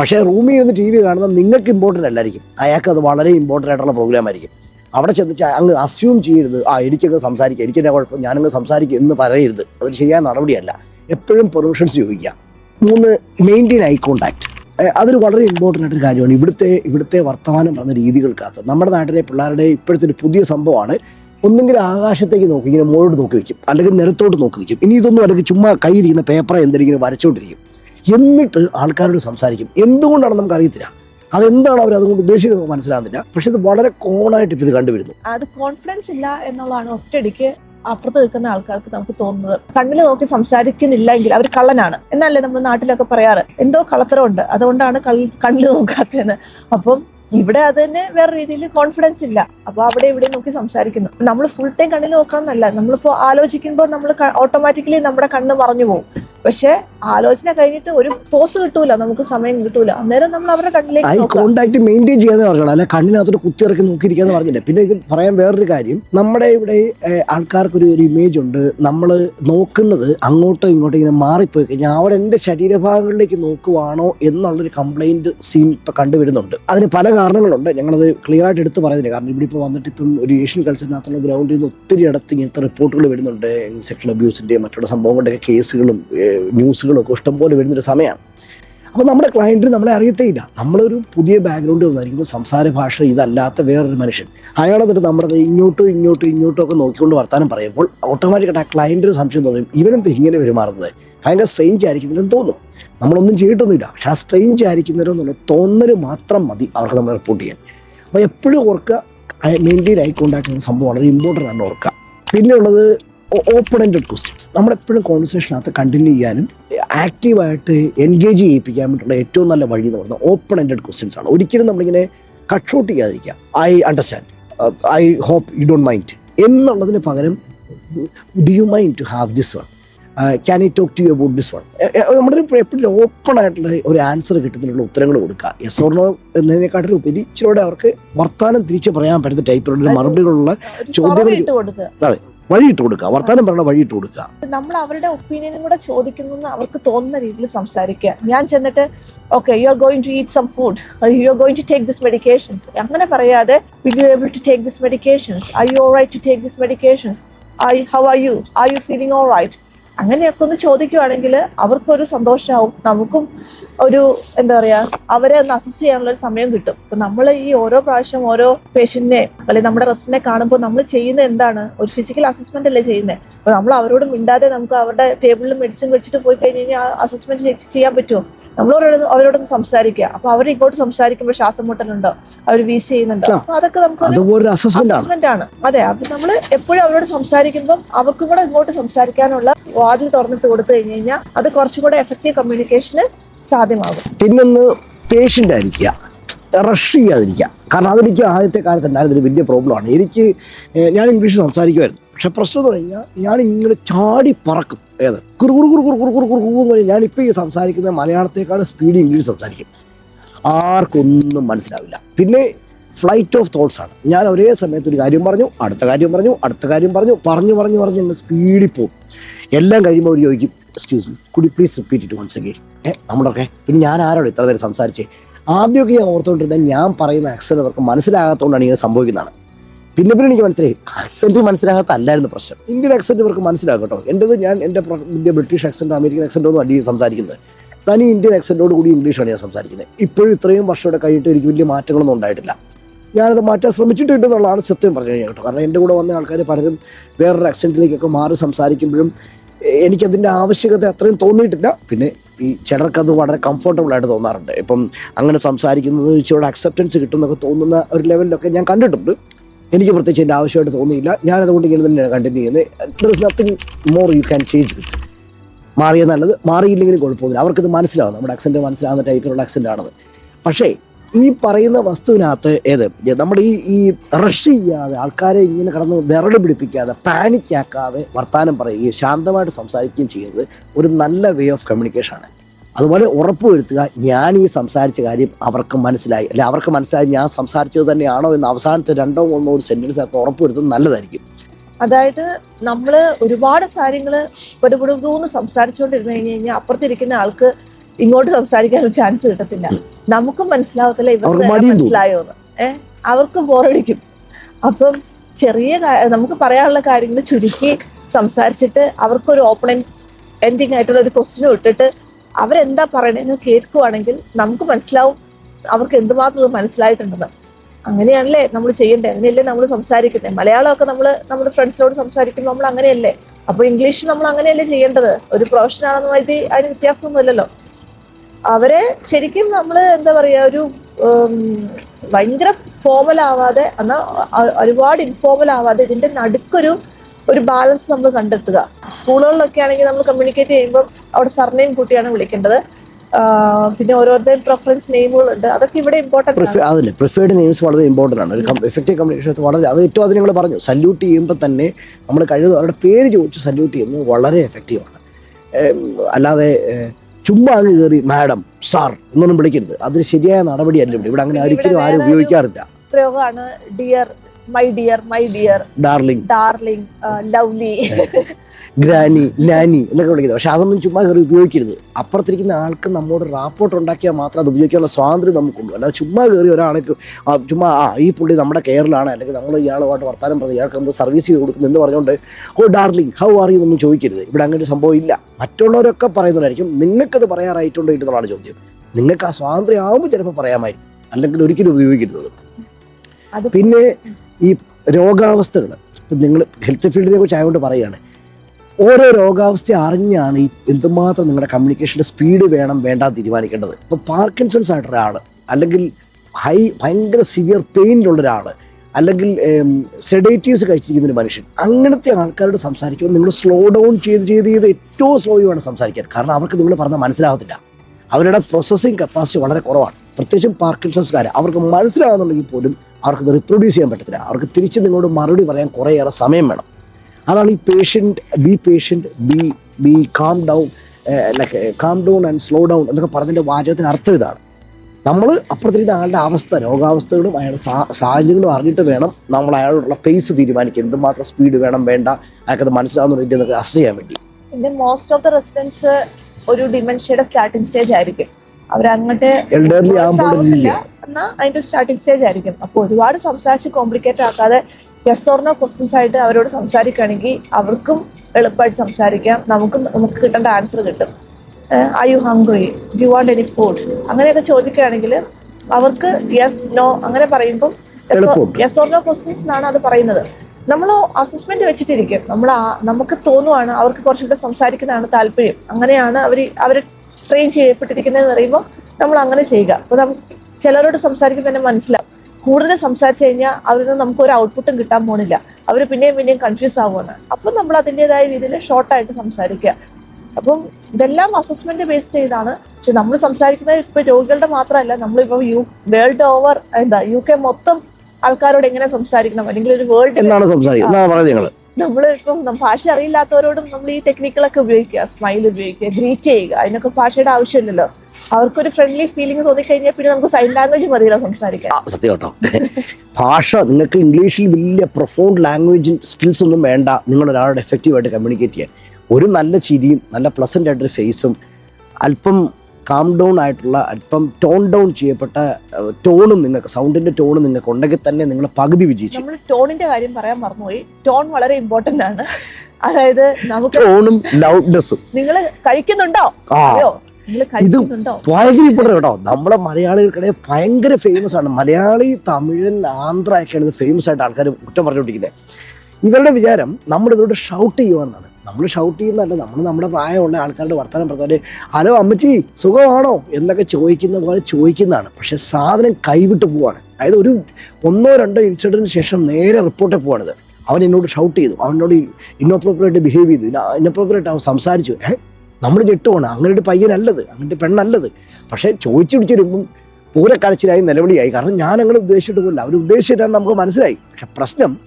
പക്ഷേ റൂമിൽ ഇരുന്ന് ടി വി കാണുന്നത് നിങ്ങൾക്ക് ഇമ്പോർട്ടന്റ് അല്ലായിരിക്കും. അയാൾക്ക് അത് വളരെ ഇമ്പോർട്ടന്റ് ആയിട്ടുള്ള പ്രോഗ്രാം ആയിരിക്കും. അവിടെ ചെന്നിട്ട് അങ്ങ് അസ്യൂം ചെയ്യരുത്. ആ എനിക്കങ്ങ് സംസാരിക്കാം. എനിക്കെന്നെ കുഴപ്പം? ഞാനങ്ങ് സംസാരിക്കും എന്ന് പറയരുത്. അതൊരു ശരിയായ നടപടിയല്ല. എപ്പോഴും പെർമിഷൻസ് ചോദിക്കുക. മൂന്ന് മെയിന്റെയിൻ ഐ കോണ്ടാക്ട് അതൊരു വളരെ ഇമ്പോർട്ടന്റ് ആയിട്ടൊരു കാര്യമാണ്. ഇവിടുത്തെ ഇവിടുത്തെ വർത്തമാനം പറഞ്ഞ രീതികൾക്കകത്ത് നമ്മുടെ നാട്ടിലെ പിള്ളേരുടെ ഇപ്പോഴത്തെ ഒരു പുതിയ സംഭവമാണ്. ഒന്നെങ്കിൽ ആകാശത്തേക്ക് നോക്കി ഇങ്ങനെ മുകളോട്ട് നോക്കി നിൽക്കും. അല്ലെങ്കിൽ നിരത്തോട്ട് നോക്കി നിൽക്കും. ഇനി ഇതൊന്നും അല്ലെങ്കിൽ ചുമ്മാ കയ്യിരിക്കുന്ന പേപ്പറെ എന്തെങ്കിലും വരച്ചുകൊണ്ടിരിക്കും എന്നിട്ട് ആൾക്കാരോട് സംസാരിക്കും. എന്തുകൊണ്ടാണ് നമുക്ക് അറിയത്തില്ല അതെന്താണ് അവർ അതുകൊണ്ട് ഉദ്ദേശിച്ചത് നമുക്ക് മനസ്സിലാകുന്നില്ല. പക്ഷെ ഇത് വളരെ കോമൺ ആയിട്ട് ഇത് കണ്ടുവരുന്നു. അത് കോൺഫിഡൻസ് ഇല്ല എന്നുള്ളതാണ് ഒറ്റയടിക്ക് അപ്പുറത്ത് നിൽക്കുന്ന ആൾക്കാർക്ക് നമുക്ക് തോന്നുന്നത്. കണ്ണിൽ നോക്കി സംസാരിക്കുന്നില്ലെങ്കിൽ അവർ കള്ളനാണ്. എന്നല്ലേ നമ്മൾ നാട്ടിലൊക്കെ പറയാറ്? എന്തോ കളത്തരമുണ്ട് അതുകൊണ്ടാണ് കളി കണ്ണിൽ അപ്പം ഇവിടെ അത് തന്നെ വേറെ രീതിയിൽ കോൺഫിഡൻസ് ഇല്ല. അപ്പൊ അവിടെ ഇവിടെ നോക്കി സംസാരിക്കുന്നു. നമ്മൾ ഫുൾ ടൈം കണ്ണിൽ നോക്കണം എന്നല്ല നമ്മളിപ്പോ ആലോചിക്കുമ്പോൾ നമ്മൾ ഓട്ടോമാറ്റിക്കലി നമ്മുടെ കണ്ണ് മറഞ്ഞു പോകും. പക്ഷെ ആലോചന കഴിഞ്ഞിട്ട് ഒരു പോസ് കിട്ടൂല. നമുക്ക് സമയം കിട്ടൂല. അന്നേരം നമ്മൾ അവരുടെ കണ്ണിലേക്ക് കോണ്ടാക്ട് മെയിന്റെയിൻ ചെയ്യാന്ന് പറഞ്ഞാൽ അല്ല കണ്ണിനകത്തോട്ട് കുത്തിയിറക്കി നോക്കിയിരിക്കാന്ന് പറഞ്ഞില്ല? പിന്നെ ഇത് പറയാൻ വേറൊരു കാര്യം. നമ്മുടെ ഇവിടെ ആൾക്കാർക്ക് ആൾക്കാർക്കൊരു ഒരു ഇമേജ് ഉണ്ട്. നമ്മൾ നോക്കുന്നത് അങ്ങോട്ടോ ഇങ്ങോട്ടോ ഇങ്ങനെ മാറിപ്പോയി കഴിഞ്ഞാൽ അവിടെ എന്റെ ശരീരഭാഗങ്ങളിലേക്ക് നോക്കുവാണോ എന്നുള്ളൊരു കംപ്ലൈന്റ് സീൻ ഇപ്പം കണ്ടുവരുന്നുണ്ട്. അതിന് പല കാരണങ്ങളുണ്ട്. ഞങ്ങളത് ക്ലിയർ ആയിട്ട് എടുത്ത് പറയുന്നില്ല. കാരണം ഇവിടെ ഇപ്പോൾ വന്നിട്ട് ഇപ്പം ഒരു ഏഷ്യൻ കൾച്ചറിനകത്തുള്ള ഗ്രൗണ്ടിൽ നിന്ന് ഒത്തിരി അടുത്ത് ഇങ്ങനത്തെ റിപ്പോർട്ടുകൾ വരുന്നുണ്ട്. സെക്ഷൽ അബ്യൂസിന്റെയും മറ്റുള്ള സംഭവങ്ങളുടെയൊക്കെ കേസുകളും ന്യൂസുകളും ഒക്കെ ഇഷ്ടംപോലെ വരുന്നൊരു സമയമാണ് അപ്പോൾ നമ്മുടെ ക്ലയന്റിന് നമ്മളെ അറിയത്തേയില്ല. നമ്മളൊരു പുതിയ ബാക്ക്ഗ്രൗണ്ട് വന്നിരിക്കുന്ന സംസാര ഭാഷ ഇതല്ലാത്ത വേറൊരു മനുഷ്യൻ. അയാൾ എന്നിട്ട് നമ്മുടെ ഇങ്ങോട്ടും ഇങ്ങോട്ടും ഇങ്ങോട്ടും ഒക്കെ നോക്കിക്കൊണ്ട് വർത്താനം പറയുമ്പോൾ ഓട്ടോമാറ്റിക്കായിട്ട് ആ ക്ലയന്റിന് സംശയം തോന്നും. ഇവനെന്ത് ഇങ്ങനെ പെരുമാറുന്നത്? ഭയങ്കര സ്ട്രെയിഞ്ച് ആയിരിക്കുന്നില്ലെന്ന് തോന്നും. നമ്മളൊന്നും ചെയ്തിട്ടൊന്നുമില്ല. പക്ഷെ ആ സ്ട്രെയിഞ്ച് ആയിരിക്കുന്നവരോ എന്നുള്ള തോന്നൽ മാത്രം മതി അവർക്ക് നമ്മൾ റിപ്പോർട്ട് ചെയ്യാൻ. അപ്പോൾ എപ്പോഴും ഓർക്കുക മെയിന്റെയിൻ ആയിക്കൊണ്ടാക്കുന്ന സംഭവം വളരെ ഇമ്പോർട്ടന്റ് ആണ് ഓർക്കുക. പിന്നെയുള്ളത് ഓപ്പൺ എൻഡഡ് ക്വസ്റ്റ്യൻസ് നമ്മളെപ്പോഴും കോൺവെർസേഷനകത്ത് കണ്ടിന്യൂ ചെയ്യാനും ആക്റ്റീവായിട്ട് എൻഗേജ് ചെയ്യിപ്പിക്കാൻ വേണ്ടിയിട്ടുള്ള ഏറ്റവും നല്ല വഴി എന്ന് പറയുന്നത് ഓപ്പൺ എൻഡഡ് ക്വസ്റ്റ്യൻസ് ആണ്. ഒരിക്കലും നമ്മളിങ്ങനെ കട്ട് ഷോട്ട് ചെയ്യാതിരിക്കുക. I understand I hope you don't mind എന്നുള്ളതിന് പകരം do you mind to have this one can I talk to you about this one നമ്മുടെ എപ്പോഴും ഓപ്പൺ ആയിട്ടുള്ള ഒരു ആൻസർ കിട്ടുന്നതിനുള്ള ഉത്തരങ്ങൾ കൊടുക്കുക. യെസ് ഓർണോ എന്നതിനെക്കാട്ടിലും ഉപരി ഇച്ചിരിയോടെ അവർക്ക് വർത്താനം തിരിച്ച് പറയാൻ പറ്റുന്ന ടൈപ്പിലുള്ള മറുപടികളുള്ള ചോദ്യങ്ങൾ അതെ വഴിയിട്ട് കൊടുക്കുക. വർത്താനം പറയുന്ന വഴിയിട്ട് കൊടുക്കുക. നമ്മൾ അവരുടെ ഒപ്പീനിയനും കൂടെ ചോദിക്കുന്നു അവർക്ക് തോന്നുന്ന രീതിയിൽ സംസാരിക്കുക. ഞാൻ ചെന്നിട്ട് okay you are going to eat some food you are going to take this medications അങ്ങനെ പറയാതെ will you able to take this medications I you all right to take this medications I how are you are you feeling all right അങ്ങനെയൊക്കെ ഒന്ന് ചോദിക്കുവാണെങ്കിൽ അവർക്കൊരു സന്തോഷമാവും. നമുക്കും ഒരു എന്താ പറയാ അവരെ ഒന്ന് അസസ് ചെയ്യാനുള്ള ഒരു സമയം കിട്ടും. ഇപ്പൊ നമ്മൾ ഈ ഓരോ പ്രാവശ്യം ഓരോ പേഷ്യന്റിനെ അല്ലെങ്കിൽ നമ്മുടെ റെസ്റ്റിനെ കാണുമ്പോൾ നമ്മൾ ചെയ്യുന്ന എന്താണ്? ഒരു ഫിസിക്കൽ അസസ്മെന്റ് അല്ലേ ചെയ്യുന്നത്? അപ്പൊ നമ്മൾ അവരോട് മിണ്ടാതെ നമുക്ക് അവരുടെ ടേബിളിൽ മെഡിസിൻ വെച്ചിട്ട് പോയി കഴിഞ്ഞ് കഴിഞ്ഞാൽ അസസ്മെന്റ് ചെയ്യാൻ പറ്റുമോ? നമ്മൾ അവരോട് അവരോടൊന്ന് സംസാരിക്കുക. അപ്പൊ അവർ ഇങ്ങോട്ട് സംസാരിക്കുമ്പോൾ ശ്വാസം മുട്ടലുണ്ടോ? അവർ വീസ് ചെയ്യുന്നുണ്ടോ. അപ്പൊ അതൊക്കെ നമുക്ക് അസസ്മെന്റ് ആണ്. അതെ അപ്പൊ നമ്മൾ എപ്പോഴും അവരോട് സംസാരിക്കുമ്പോൾ അവർക്കും കൂടെ ഇങ്ങോട്ട് സംസാരിക്കാനുള്ള വാതിൽ തുറന്നിട്ട് കൊടുത്തു കഴിഞ്ഞു കഴിഞ്ഞാൽ അത് കുറച്ചും കൂടെ എഫക്റ്റീവ് കമ്മ്യൂണിക്കേഷന് സാധ്യമാകും. പിന്നൊന്ന് പേഷ്യന്റ് ആയിരിക്കുക. റഷ് ചെയ്യാതിരിക്കുക. കാരണം അതെനിക്ക് ആദ്യത്തെ കാലത്ത് ഉണ്ടായിരുന്നൊരു വലിയ പ്രോബ്ലമാണ് എനിക്ക് ഞാൻ ഇംഗ്ലീഷ് സംസാരിക്കുമായിരുന്നു. പക്ഷെ പ്രശ്നം എന്ന് പറഞ്ഞാൽ ഞാൻ ഇങ്ങനെ ചാടി പറക്കും. ഏത്? കുറു പിന്നെ പിന്നെ എനിക്ക് മനസ്സിലായി. അക്സെന്റ് മനസ്സിലാകാത്തല്ലായിരുന്നു പ്രശ്നം. ഇന്ത്യൻ അക്സെന്റ് ഇവർക്ക് മനസ്സിലാകും കേട്ടോ. എന്റെത് ഞാൻ എന്റെ India British accent American accent ഒന്നും അടി സംസാരിക്കുന്നത്. തനി ഇന്ത്യൻ അക്സെന്റോട് കൂടി ഇംഗ്ലീഷാണ് ഞാൻ സംസാരിക്കുന്നത്. ഇപ്പോഴും ഇത്രയും വർഷമൂടെ കഴിഞ്ഞിട്ട് എനിക്ക് വലിയ മാറ്റങ്ങളൊന്നും ഉണ്ടായിട്ടില്ല. ഞാനത് മാറ്റാൻ ശ്രമിച്ചിട്ടുണ്ട് എന്നുള്ളതാണ് സത്യം പറഞ്ഞു കഴിഞ്ഞാൽ കേട്ടോ. കാരണം എന്റെ കൂടെ വന്ന ആൾക്കാർ പലരും വേറൊരു അക്സെന്റിലേക്കൊക്കെ മാറി സംസാരിക്കുമ്പോഴും എനിക്കതിന്റെ ആവശ്യകത അത്രയും തോന്നിയിട്ടില്ല. പിന്നെ ഈ ചിലർക്ക് അത് വളരെ കംഫർട്ടബിൾ ആയിട്ട് തോന്നാറുണ്ട്. ഇപ്പം അങ്ങനെ സംസാരിക്കുന്നത് ഇച്ചിരി അക്സെപ്റ്റൻസ് കിട്ടുന്നൊക്കെ തോന്നുന്ന ഒരു ലെവലിലൊക്കെ ഞാൻ കണ്ടിട്ടുണ്ട്. എനിക്ക് പ്രത്യേകിച്ച് എന്റെ ആവശ്യമായിട്ട് തോന്നിയില്ല. ഞാനതുകൊണ്ട് ഇങ്ങനെ തന്നെയാണ് കണ്ടിന്യൂ ചെയ്യുന്നത്. There is nothing more you can change with മാറിയ നല്ലത്. മാറിയില്ലെങ്കിലും കുഴപ്പമില്ല അവർക്കിത് മനസ്സിലാവും. നമ്മുടെ അക്സെന്റ് മനസ്സിലാവുന്ന ടൈപ്പിലുള്ള അക്സെന്റ് ആണത്. പക്ഷേ ഈ പറയുന്ന വസ്തുവിനകത്ത് ഏത്? നമ്മുടെ ഈ ഈ റഷ് ചെയ്യാതെ ആൾക്കാരെ ഇങ്ങനെ കടന്ന് വിരട് പിടിപ്പിക്കാതെ പാനിക്കാക്കാതെ വർത്തമാനം പറയുകയും ശാന്തമായിട്ട് സംസാരിക്കുകയും ചെയ്യുന്നത് ഒരു നല്ല വേ ഓഫ് കമ്മ്യൂണിക്കേഷൻ ആണ്. അതുപോലെ ഉറപ്പ് ഉറപ്പുവരുത്തുക. ഞാൻ ഈ സംസാരിച്ച കാര്യം അവർക്ക് മനസ്സിലായി. അല്ലെ അവർക്ക് മനസ്സിലായി ഞാൻ സംസാരിച്ചത് തന്നെയാണോ എന്ന് അവസാനത്തെ രണ്ടോ മൂന്നോ ഒരു സെന്റൻസ് അകത്ത് ഉറപ്പുവരുത്തുന്നത് നല്ലതായിരിക്കും. അതായത് നമ്മൾ ഒരുപാട് കാര്യങ്ങൾ പെടുപെടുന്ന് സംസാരിച്ചുകൊണ്ടിരുന്നു കഴിഞ്ഞ് കഴിഞ്ഞാൽ അപ്പുറത്തിരിക്കുന്ന ആൾക്ക് ഇങ്ങോട്ട് സംസാരിക്കാൻ ഒരു ചാൻസ് കിട്ടത്തില്ല. നമുക്കും മനസ്സിലാവത്തില്ല അവർക്ക് ഇവർക്ക് മനസ്സിലായോ എന്ന്. ഏഹ് അവർക്ക് ബോറടിക്കും അപ്പം ചെറിയ നമുക്ക് പറയാനുള്ള കാര്യങ്ങൾ ചുരുക്കി സംസാരിച്ചിട്ട് അവർക്കൊരു ഓപ്പണിങ് എൻഡിങ് ആയിട്ടുള്ള ഒരു ക്വസ്റ്റിനും ഇട്ടിട്ട് അവരെന്താ പറയണതെന്ന് കേൾക്കുവാണെങ്കിൽ നമുക്ക് മനസ്സിലാവും അവർക്ക് എന്തുമാത്രം മനസ്സിലായിട്ടുണ്ടെന്ന്. അങ്ങനെയാണല്ലേ നമ്മൾ ചെയ്യേണ്ടത്? അങ്ങനെയല്ലേ നമ്മൾ സംസാരിക്കുന്നത് മലയാളമൊക്കെ നമ്മൾ നമ്മുടെ ഫ്രണ്ട്സിനോട് സംസാരിക്കുമ്പോൾ നമ്മൾ അങ്ങനെയല്ലേ? അപ്പൊ ഇംഗ്ലീഷ് നമ്മൾ അങ്ങനെയല്ലേ ചെയ്യേണ്ടത്? ഒരു പ്രൊഫഷൻ ആണെന്ന് കരുതി അതിന് വ്യത്യാസമൊന്നുമില്ലല്ലോ അവരെ ശരിക്കും നമ്മൾ എന്താ പറയാ ഒരു ഭയങ്കര ഫോമൽ ആവാതെ എന്നാൽ ഒരുപാട് ഇൻഫോമൽ ആവാതെ ഇതിന്റെ നടുക്കൊരു ഒരു ബാലൻസ് നമ്മൾ കണ്ടെത്തുക. സ്കൂളുകളിലൊക്കെ ആണെങ്കിൽ നമ്മൾ കമ്മ്യൂണിക്കേറ്റ് ചെയ്യുമ്പോൾ അവിടെ സർനെയിം കൂട്ടിയാണ് വിളിക്കേണ്ടത്. പിന്നെ ഓരോരുത്തരും പ്രിഫറൻസ് നെയിമുകളുണ്ട് അതൊക്കെ ഇവിടെ ഇമ്പോർട്ടന്റ് അതല്ലേ. പ്രിഫ പ്രിഫേർഡ് നെയിംസ് വളരെ ഇമ്പോർട്ടന്റ് ആണ്. ഒരു എഫക്റ്റീവ് കമ്മ്യൂണിക്കേഷൻ വളരെ അത് ഏറ്റവും അത് നിങ്ങൾ പറഞ്ഞു. സല്യൂട്ട് ചെയ്യുമ്പോൾ തന്നെ നമ്മൾ കഴിവ് അവരുടെ പേര് ചോദിച്ച് സല്യൂട്ട് ചെയ്യുന്നത് വളരെ എഫക്റ്റീവാണ് അല്ലാതെ ചുമ്മാ അങ്ങ് കയറി മാഡം സാർ എന്നൊന്നും വിളിക്കരുത്. അതിന് ശരിയായ നടപടിയല്ല ഇവിടെ. ഇവിടെ അങ്ങനെ ഒരിക്കലും ആരും ഉപയോഗിക്കാറില്ല. പ്രയോഗമാണ് dear my dear my dear darling darling lovely granny nanny എന്നൊക്കെ വിളിക്കുന്നത് പക്ഷെ അതൊന്നും ചുമ്മാ കയറി ഉപയോഗിക്കരുത്. അപ്പുറത്തിരിക്കുന്ന ആൾക്ക് നമ്മോട് റാപ്പോർട്ട് ഉണ്ടാക്കിയാൽ മാത്രം അത് ഉപയോഗിക്കാനുള്ള സ്വാതന്ത്ര്യം നമുക്കുള്ളൂ. അല്ലാതെ ചുമ്മാ കയറി ഒരാൾക്ക് ചുമ്മാ ആ ഈ പുള്ളി നമ്മുടെ കെയറിലാണ് അല്ലെങ്കിൽ നമ്മൾ ഇയാളുമായിട്ട് വർത്താനം പറഞ്ഞ് ഇയാൾക്ക് നമ്മൾ സർവീസ് ചെയ്ത് കൊടുക്കുന്നു എന്ന് പറഞ്ഞുകൊണ്ട് oh darling how are you എന്നൊന്നും ചോദിക്കരുത്. ഇവിടെ അങ്ങനെ ഒരു സംഭവം ഇല്ല. മറ്റുള്ളവരൊക്കെ പറയുന്നതായിരിക്കും. നിങ്ങൾക്കത് പറയാറായിട്ടുണ്ടോ എന്നുള്ളതാണ് ചോദ്യം. നിങ്ങൾക്ക് ആ സ്വാതന്ത്ര്യം ആകുമ്പോൾ ചിലപ്പോൾ പറയാമായിരിക്കും. അല്ലെങ്കിൽ ഒരിക്കലും ഉപയോഗിക്കരുത്. പിന്നെ ഈ രോഗാവസ്ഥകൾ ഇപ്പം നിങ്ങൾ ഹെൽത്ത് ഫീൽഡിനെ കുറിച്ച് ആയതുകൊണ്ട് പറയുകയാണ്. ഓരോ രോഗാവസ്ഥ അറിഞ്ഞാണ് ഈ എന്തുമാത്രം നിങ്ങളുടെ കമ്മ്യൂണിക്കേഷന്റെ സ്പീഡ് വേണം വേണ്ട തീരുമാനിക്കേണ്ടത്. ഇപ്പോൾ പാർക്കിൻസൺസ് ആയിട്ട് ഒരാൾ അല്ലെങ്കിൽ ഹൈ ഭയങ്കര സിവിയർ പെയിനിലുള്ള ഒരാൾ അല്ലെങ്കിൽ സെഡേറ്റീവ്സ് കഴിച്ചിരിക്കുന്ന ഒരു മനുഷ്യൻ അങ്ങനത്തെ ആൾക്കാരോട് സംസാരിക്കുമ്പോൾ നിങ്ങൾ സ്ലോ ഡൗൺ ചെയ്ത് ചെയ്ത് ചെയ്ത് ഏറ്റവും സ്ലോ വേണം സംസാരിക്കാൻ. കാരണം അവർക്ക് നിങ്ങൾ പറഞ്ഞാൽ മനസ്സിലാവത്തില്ല. അവരുടെ പ്രോസസ്സിങ് കപ്പാസിറ്റി വളരെ കുറവാണ്. പ്രത്യേകിച്ചും പാർക്കിൻസൺസ്കാർ അവർക്ക് മനസ്സിലാവുന്നുണ്ടെങ്കിൽ പോലും അവർക്കത് റിപ്രൊഡ്യൂസ് ചെയ്യാൻ പറ്റത്തില്ല. അവർക്ക് തിരിച്ച് നിങ്ങളോട് മറുപടി പറയാൻ കുറേയേറെ സമയം വേണം. അതാണ് ഈ patient be patient be be calm down like calm down and slow down എന്നൊക്കെ പറഞ്ഞതിന്റെ വാചകത്തിന് അർത്ഥം ഇതാണ്. നമ്മൾ അപ്പുറത്തേക്ക് അയാളുടെ അവസ്ഥ രോഗാവസ്ഥകളും അയാളുടെ സാ സാഹചര്യങ്ങളും അറിഞ്ഞിട്ട് വേണം നമ്മൾ അയാളോടുള്ള പേസ് തീരുമാനിക്കുക എന്തുമാത്രം സ്പീഡ് വേണം വേണ്ട അയാൾക്കത് മനസ്സിലാവുന്നുണ്ടെങ്കിൽ എന്നൊക്കെ അസ് ചെയ്യാൻ വേണ്ടി. പിന്നെ മോസ്റ്റ് ഓഫ് ദ റെസിഡൻസ് ഒരു ഡിമെൻഷ്യയുടെ സ്റ്റാർട്ടിംഗ് സ്റ്റേജ് ആയിരിക്കും. അവരങ്ങോട്ട് എൽഡർലി ആകുമ്പോൾ എന്നാ അതിന്റെ സ്റ്റാർട്ടിംഗ് സ്റ്റേജ് ആയിരിക്കും. അപ്പോൾ ഒരുപാട് സംസാരിച്ച് കോംപ്ലിക്കേറ്റ് ആക്കാതെ യെസ് ഓർണോ ക്വസ്റ്റ്യൻസ് ആയിട്ട് അവരോട് സംസാരിക്കുകയാണെങ്കിൽ അവർക്കും എളുപ്പമായിട്ട് സംസാരിക്കാം. നമുക്കും നമുക്ക് കിട്ടേണ്ട ആൻസർ കിട്ടും. I you hungry do want any food അങ്ങനെയൊക്കെ ചോദിക്കുകയാണെങ്കിൽ അവർക്ക് യെസ് നോ അങ്ങനെ പറയുമ്പോൾ യെസ്സോർണോ യെസ് ഓർണോ ക്വസ്റ്റ്യൻസ് എന്നാണ് അത് പറയുന്നത്. നമ്മൾ അസസ്മെന്റ് വെച്ചിട്ടിരിക്കും. നമ്മൾ നമുക്ക് തോന്നുവാണ് അവർക്ക് കുറച്ചുകൂടെ സംസാരിക്കുന്നതാണ് താല്പര്യം. അങ്ങനെയാണ് അവർ അവർ ട്രെയിൻ ചെയ്യപ്പെട്ടിരിക്കുന്നതെന്ന് പറയുമ്പോൾ നമ്മൾ അങ്ങനെ ചെയ്യുക. അപ്പോൾ നമുക്ക് ചിലരോട് സംസാരിക്കുമ്പോൾ തന്നെ മനസ്സിലാവും. കൂടുതൽ സംസാരിച്ചു കഴിഞ്ഞാൽ അവരിൽ നിന്ന് നമുക്ക് ഒരു ഔട്ട്പുട്ടും കിട്ടാൻ പോണില്ല. അവർ പിന്നെയും പിന്നെയും കൺഫ്യൂസ് ആവുകയാണ് അപ്പം നമ്മൾ അതിന്റെതായ രീതിയിൽ ഷോർട്ടായിട്ട് സംസാരിക്കുക. അപ്പം ഇതെല്ലാം അസസ്മെന്റ് ബേസ് ചെയ്താണ്. പക്ഷെ നമ്മൾ സംസാരിക്കുന്നത് ഇപ്പൊ രോഗികളുടെ മാത്രമല്ല നമ്മളിപ്പോ യു വേൾഡ് ഓവർ എന്താ യു കെ മൊത്തം ആൾക്കാരോട് എങ്ങനെ സംസാരിക്കണം? അല്ലെങ്കിൽ ഒരു വേൾഡ് എന്നാണ് സംസാരിക്കുന്നത് നമ്മൾ ഇപ്പം ഭാഷ അറിയില്ലാത്തവരോടും നമ്മൾ ഈ ടെക്നിക്കുകളൊക്കെ ഉപയോഗിക്കുക സ്മൈൽ ഉപയോഗിക്കുക ഗ്രീറ്റ് ചെയ്യുക അതിനൊക്കെ ഭാഷയുടെ ആവശ്യമില്ലല്ലോ. അവർക്കൊരു ഫ്രണ്ട്ലി ഫീലിംഗ് തോന്നിക്കഴിഞ്ഞാൽ പിന്നെ നമുക്ക് സൈൻ ലാംഗ്വേജ് മതിയല്ലോ സംസാരിക്കാം സത്യം കേട്ടോ. ഭാഷ നിങ്ങൾക്ക് ഇംഗ്ലീഷിൽ വലിയ പ്രൊഫൗണ്ട് ലാംഗ്വേജ് സ്കിൽസ് ഒന്നും വേണ്ട. നിങ്ങൾ ഒരാളോട് എഫക്റ്റീവായിട്ട് കമ്മ്യൂണിക്കേറ്റ് ചെയ്യാൻ. ഒരു നല്ല ചിരിയും നല്ല പ്ലസന്റ് ആയിട്ടൊരു ഫേസും അല്പം കാം ഡൗൺ ആയിട്ടുള്ള അല്പം ടോൺ ഡൗൺ ചെയ്യപ്പെട്ട ടോണും നിങ്ങൾക്ക് സൗണ്ടിന്റെ ടോണും നിങ്ങൾക്ക് ഉണ്ടെങ്കിൽ തന്നെ നിങ്ങൾ പകുതി വിജയിച്ചു. നമ്മൾ ടോണിന്റെ കാര്യം പറയാൻ മറന്നുപോയി. ടോൺ വളരെ ഇമ്പോർട്ടന്റ് ആണ്. അതായത് നമുക്ക് ടോണും ലൗഡ്നെസ്സും നിങ്ങൾ കഴിക്കുന്നുണ്ടോ? നിങ്ങൾ കഴിക്കുന്നുണ്ടോ? ഭയങ്കര ഇമ്പോർട്ടന്റ് കേട്ടോ. നമ്മളെ മലയാളികൾക്കിടയിൽ ഭയങ്കര ഫേമസ് ആണ്. മലയാളി തമിഴൻ ആന്ധ്ര ഒക്കെയാണ് ഇത് ഫേമസ് ആയിട്ട് ആൾക്കാർ കുറ്റം പറഞ്ഞുകൊണ്ടിരിക്കുന്നത്. ഇവരുടെ വിചാരം നമ്മൾ ഇവരോട് ഷൗട്ട് ചെയ്യുമെന്നാണ് നമ്മൾ ഷൗട്ട് ചെയ്യുന്നതല്ല നമ്മൾ നമ്മുടെ പ്രായമുള്ള ആൾക്കാരുടെ വർത്തമാനം പറഞ്ഞാൽ ഹലോ അമ്മച്ചി സുഖമാണോ? എന്നൊക്കെ ചോദിക്കുന്ന പോലെ ചോദിക്കുന്നതാണ്. പക്ഷെ സാധനം കൈവിട്ട് പോവാണ്. അതായത് ഒരു ഒന്നോ രണ്ടോ ഇൻസിഡന്റിന് ശേഷം നേരെ റിപ്പോർട്ടിൽ പോവാണിത് അവൻ എന്നോട് ഷൗട്ട് ചെയ്തു. അവനോട് ഇന്നോപ്രോപ്പറേറ്റ് ബിഹേവ് ചെയ്തു. ഇന്നോപ്രോപ്പറേറ്റ് അവൻ സംസാരിച്ചു. ഏ? നമ്മൾ ഞെട്ടുവാണ്. അങ്ങനെ ഒരു പയ്യനല്ലത്. അങ്ങനത്തെ പെണ്ണല്ലത്. പക്ഷേ ചോദിച്ചു പിടിച്ച് വരുമ്പം പൂരക്കരച്ചിലായി നിലവിളിയായി. കാരണം ഞാൻ അങ്ങനെ ഉദ്ദേശിച്ചിട്ട് പോലില്ല. അവർ ഉദ്ദേശിച്ചിട്ടാണ് നമുക്ക് മനസ്സിലായി. പക്ഷെ പ്രശ്നം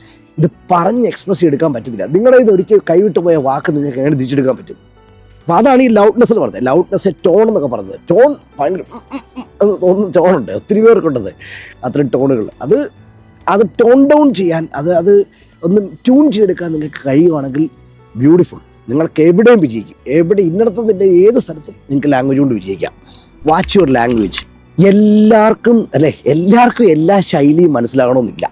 ഇത് പറഞ്ഞ് എക്സ്പ്രസ് ചെയ്തെടുക്കാൻ പറ്റത്തില്ല. നിങ്ങളുടെ ഇത് ഒരിക്കൽ കൈവിട്ട് പോയ വാക്ക് നിങ്ങൾക്ക് എങ്ങനെ തിരിച്ചെടുക്കാൻ പറ്റും? അപ്പോൾ അതാണ് ഈ ലൗഡ്നെസ് എന്ന് പറഞ്ഞത്. ലൗഡ്നെസ് ടോൺ എന്നൊക്കെ പറഞ്ഞത്. ടോൺ ഭയങ്കര ഒന്ന് ടോണുണ്ട് ഒത്തിരി പേർക്കുണ്ടത് അത്രയും ടോണുകൾ അത് അത് ടോൺ ഡൗൺ ചെയ്യാൻ അത് അത് ഒന്ന് ട്യൂൺ ചെയ്തെടുക്കാൻ നിങ്ങൾക്ക് കഴിയുവാണെങ്കിൽ ബ്യൂട്ടിഫുൾ നിങ്ങൾക്ക് എവിടെയും വിജയിക്കും. എവിടെ ഇന്നടത്തതിന്റെ ഏത് സ്ഥലത്തും നിങ്ങൾക്ക് ലാംഗ്വേജ് കൊണ്ട് വിജയിക്കാം. വാച്ച് യുവർ ലാംഗ്വേജ് എല്ലാവർക്കും അല്ലേ? എല്ലാവർക്കും എല്ലാ ശൈലിയും മനസ്സിലാകണമെന്നില്ല.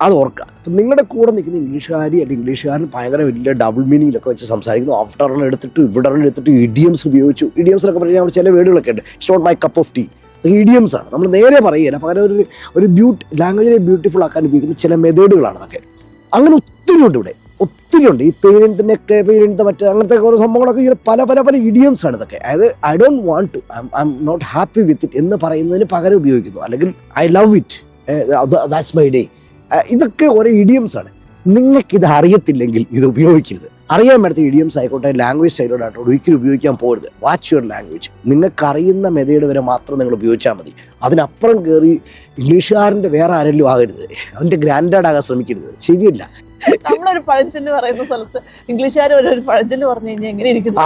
അത് ഓർക്കുക. അപ്പം നിങ്ങളുടെ കൂടെ നിൽക്കുന്ന ഇംഗ്ലീഷുകാരി അല്ലെങ്കിൽ ഇംഗ്ലീഷുകാരൻ ഭയങ്കര വലിയ ഡബിൾ മീനിങ്ങിലൊക്കെ വെച്ച് സംസാരിക്കുന്നു. ആഫ്റ്റർ എടുത്തിട്ട് ഇവിടെ എടുത്തിട്ട് ഇഡിയംസ് ഉപയോഗിച്ചു. ഇഡിയംസിലൊക്കെ പറഞ്ഞാൽ നമ്മൾ ചില വേർഡുകളൊക്കെ ഉണ്ട്. It's not my cup of tea idioms ആണ്. നമ്മൾ നേരെ പറയുകയില്ല. പകരം ഒരു ഒരു ബ്യൂട്ടി ലാംഗ്വേജിനെ ബ്യൂട്ടിഫുൾ ആക്കാൻ ഉപയോഗിക്കുന്ന ചില മെത്തേഡുകളാണ് അതൊക്കെ. അങ്ങനെ ഒത്തിരി ഉണ്ട് ഇവിടെ. ഒത്തിരി ഉണ്ട്. ഈ പേരിന്റെ ഒക്കെ പേരിന്റെ മറ്റേ അങ്ങനത്തെ ഓരോ സംഭവങ്ങളൊക്കെ ഇങ്ങനെ പല പല പല ഇഡിയംസ് ആണ് ഇതൊക്കെ. അതായത് I don't want to I'm not happy with it എന്ന് പറയുന്നതിന് പകരം ഉപയോഗിക്കുന്നു. അല്ലെങ്കിൽ I love it that's my day ഇതൊക്കെ ഓരോ ഇഡിയംസ് ആണ്. നിങ്ങൾക്ക് ഇത് അറിയത്തില്ലെങ്കിൽ ഇത് ഉപയോഗിക്കരുത്. അറിയാൻ മേടത്ത് ഇഡിയംസ് ആയിക്കോട്ടെ ലാംഗ്വേജ് ആയിക്കോട്ടെ ഒരിക്കലും ഉപയോഗിക്കാൻ പോകരുത്. വാച്ച് യുവർ ലാംഗ്വേജ് നിങ്ങൾക്ക് അറിയുന്ന മെതേഡ് വരെ മാത്രം നിങ്ങൾ ഉപയോഗിച്ചാൽ മതി. അതിനപ്പുറം കയറി ഇംഗ്ലീഷുകാരന്റെ വേറെ ആരെങ്കിലും ആകരുത്. അവന്റെ ഗ്രാൻഡാഡ് ആകാൻ ശ്രമിക്കരുത്. ശരിയല്ല. നമ്മളൊരു പഴഞ്ചൊല്ല് പറയുന്ന സ്ഥലത്ത് ഇംഗ്ലീഷുകാർ ഒരു പഴഞ്ചൊല്ല് പറഞ്ഞു കഴിഞ്ഞാൽ എങ്ങനെ ഇരിക്കുന്നു.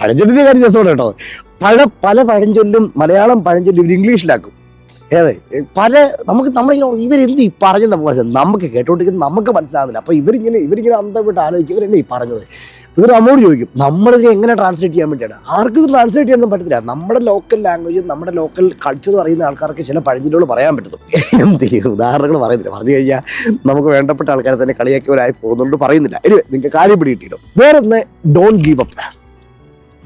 പഴഞ്ചൊല്ലിന്റെ കാര്യം രസമാണ് കേട്ടോ. പഴ പല പഴഞ്ചൊല്ലും മലയാളം പഴഞ്ചൊല്ലും ഇവർ ഇംഗ്ലീഷിലാക്കും. ഏതെ? പല നമുക്ക് നമ്മളിങ്ങനെ ഇവരെന്ത് ഈ പറഞ്ഞത് നമുക്ക് മനസ്സിലായി നമുക്ക് കേട്ടോണ്ടിരിക്കുന്നത് നമുക്ക് മനസ്സിലാകുന്നില്ല അപ്പോൾ ഇവരിങ്ങനെ ഇവരിങ്ങനെ അന്തപ്പെട്ട് ആലോചിക്കും. ഇവരെന്നെ ഈ പറഞ്ഞത്? ഇവർ നമ്മോട് ചോദിക്കും. നമ്മളിത് എങ്ങനെ ട്രാൻസ്ലേറ്റ് ചെയ്യാൻ വേണ്ടിയാണ് ആർക്കും ട്രാൻസ്ലേറ്റ് ചെയ്യാനൊന്നും പറ്റത്തില്ല. നമ്മുടെ ലോക്കൽ ലാംഗ്വേജ് നമ്മുടെ ലോക്കൽ കൾച്ചർ അറിയുന്ന ആൾക്കാർക്ക് ചില പഴഞ്ചൊല്ലുകൾ പറയാൻ പറ്റത്തും എന്ത് ഉദാഹരണങ്ങൾ പറയുന്നില്ല. പറഞ്ഞു കഴിഞ്ഞാൽ നമുക്ക് വേണ്ടപ്പെട്ട ആൾക്കാരെ തന്നെ കളിയാക്കിയവരായി പോകുന്നുണ്ട് പറയുന്നില്ല. ഇനി നിങ്ങൾക്ക് കാര്യം പിടിയിട്ടില്ലോ വേറൊന്ന് ഡോൺ ഗീവ് അപ്പ്